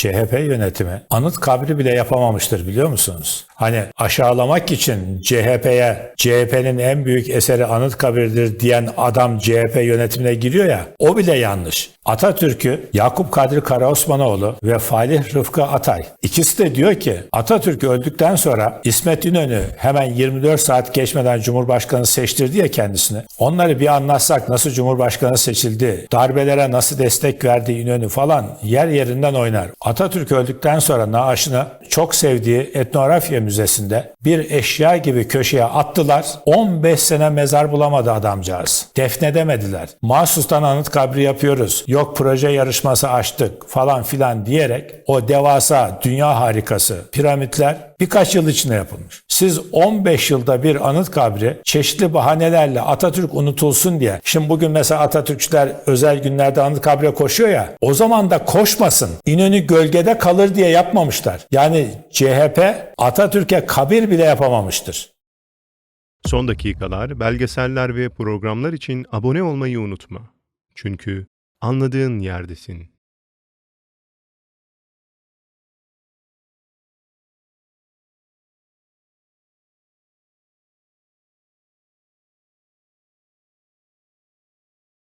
CHP yönetimi anıt kabri bile yapamamıştır biliyor musunuz? Hani aşağılamak için CHP'ye CHP'nin en büyük eseri anıt kabirdir diyen adam CHP yönetimine giriyor ya o bile yanlış. Atatürk'ü Yakup Kadri Karaosmanoğlu ve Falih Rıfkı Atay ikisi de diyor ki Atatürk öldükten sonra İsmet İnönü hemen 24 saat geçmeden Cumhurbaşkanı seçtirdi ya kendisini. Onları bir anlatsak nasıl Cumhurbaşkanı seçildi, darbelere nasıl destek verdi İnönü falan yer yerinden oynar. Atatürk öldükten sonra naaşını çok sevdiği etnografya müzesinde bir eşya gibi köşeye attılar. 15 sene mezar bulamadı adamcağız. Defnedemediler. Mahsustan anıt kabri yapıyoruz. Yok proje yarışması açtık falan filan diyerek o devasa dünya harikası piramitler birkaç yıl içinde yapılmış. Siz 15 yılda bir anıt kabri çeşitli bahanelerle Atatürk unutulsun diye. Şimdi bugün mesela Atatürkçüler özel günlerde anıt kabre koşuyor ya. O zaman da koşmasın. İnönü gölgede kalır diye yapmamışlar. Yani CHP Atatürk'e kabir bile yapamamıştır. Son dakikalar, belgeseller ve programlar için abone olmayı unutma. Çünkü anladığın yerdesin.